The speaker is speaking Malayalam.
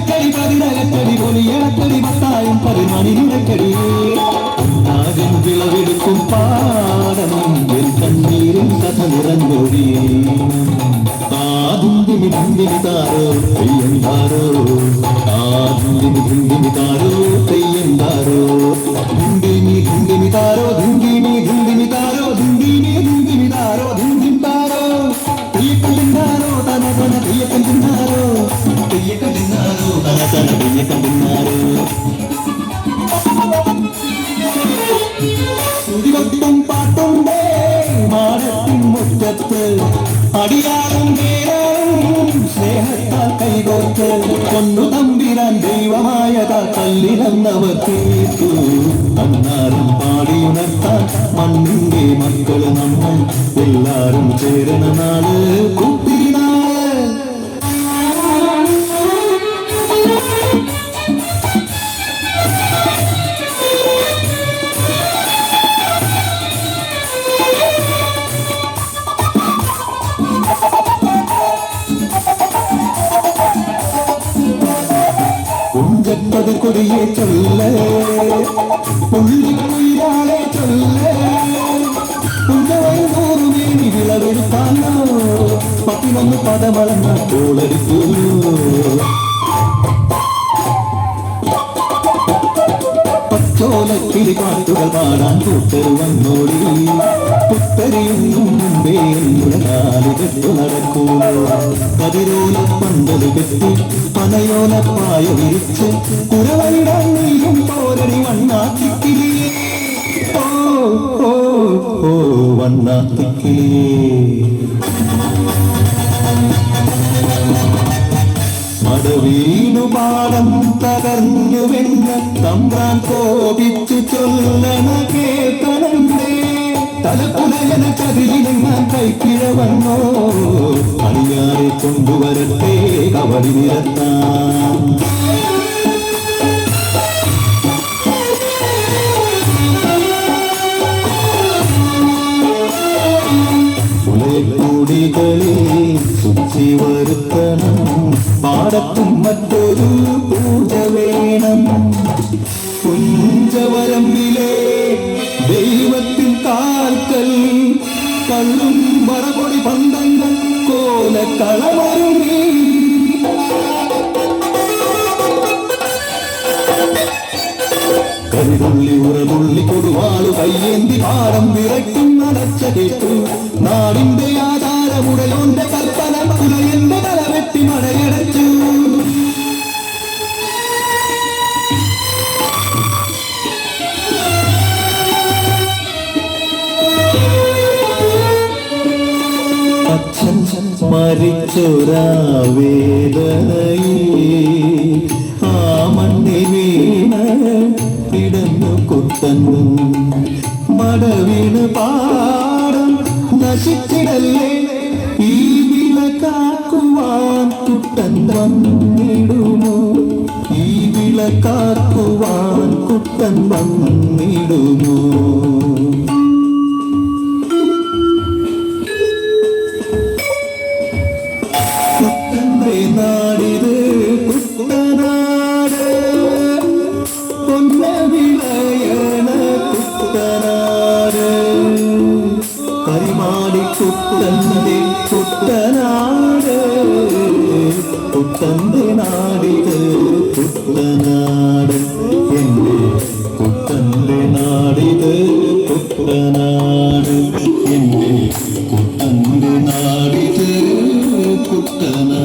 പതിനക്കടി പതിനകത്തടി പൊലിയടക്കടി പത്തായും പതിമണി നിരക്കടി നാഗൻ വിളവെടുക്കും പാടം എൻ കണ്ണീരും കഥ നിറഞ്ഞൊടി ആദിന്ദിനി ധിന്ദിനി താരോ തെയ്യം താരോ. ആദിന്ദിനി ധിന്ദിനി താരോ തെയ്യം താരോ. ധിന്ദിനി താരോ സുതികൊട്ടും പാട്ടുണ്ടേ മാനത്തിൻ മുറ്റത്ത്. അടിയാറും പേരാറും സ്നേഹത്താൽ കൈകോർത്ത് കൊന്നു തമ്പിരാൻ ദൈവമായത കല്ലിലെന്നവർ തീർത്തു അന്നാരും പാടിയുണർത്താൻ മണ്ണിന്റെ മക്കൾ നമ്മൾ എല്ലാരും ചേരുന്ന നാൾ കുത്തിരിനാൾ கற்பது கொடியே சொல்ல. புள்ளி புயிராலே சொல்ல. புஞ்சவை நூறு வேணி விளவெடுத்தானோ பப்பி வந்து പച്ചോലക്കിളി പാട്ടുകൾ പാടാൻ കൂട്ടരു വന്നോടി. പുത്തരിയൊന്നും മുമ്പേ കാലു കെട്ടു നടക്കൂ. പതിരോല പന്തൽ കെട്ടി പനയോല പായ വിരിച്ച് കുരവയിടാൻ നീയും പോരടി വണ്ണാത്തിക്കിളിയേ ഓ ഓ ഓ വണ്ണാത്തിക്കിളിയേ മടവീണു പാടം തകർന്നു വെന്ന തമ്പ്രാൻ കോപിച്ചു ചൊല്ലണ കേൾക്കണേ തലപ്പുലയന കതിരിനെങ്ങാൻ കൈക്കിഴ വന്നോ? അണിയാരെ കൊണ്ടുവരട്ടെ കവടി നിരത്താം. പുലയക്കൂടികളിൽ ശുചി വരുത്തണം പാടത്തും മറ്റൊരു പൂജ വേണം കുഞ്ചവരമ്പിലെ ദൈവത്തിൻ കാൽക്കൽ. കള്ളും മറപൊടി പന്തങ്ങൾ കോലക്കളമരുമേ. കരിതുള്ളി ഉറതുള്ളി കൊടുവാളു കയ്യേന്തി പാടം വിറയ്ക്കും നടച്ച കേട്ടു. നാടിന്റെ അച്ഛൻ മരിച്ചൊരാ വേദനയിൽ ആ മണ്ണി വീണ കിടന്നു കുത്തന്നു. മടവീണ് പാടം നശിച്ചിടല്ലേ? ഈ വില കാക്കുവാൻ കുട്ടൻ വന്നിടുമോ? വില കാക്കുവാൻ കുട്ടൻ വന്നിടുമോ കുട്ടന്റെ നാടിത് കുട്ടനാട് പൊന്ന വിളയണ കുട്ടനാട്. കരിമാടി കുട്ടന്റെ കുട്ടനാട് കുട്ടന്റെ നാടിത് കുട്ടന്റെ നാടിത് കുട്ടനാ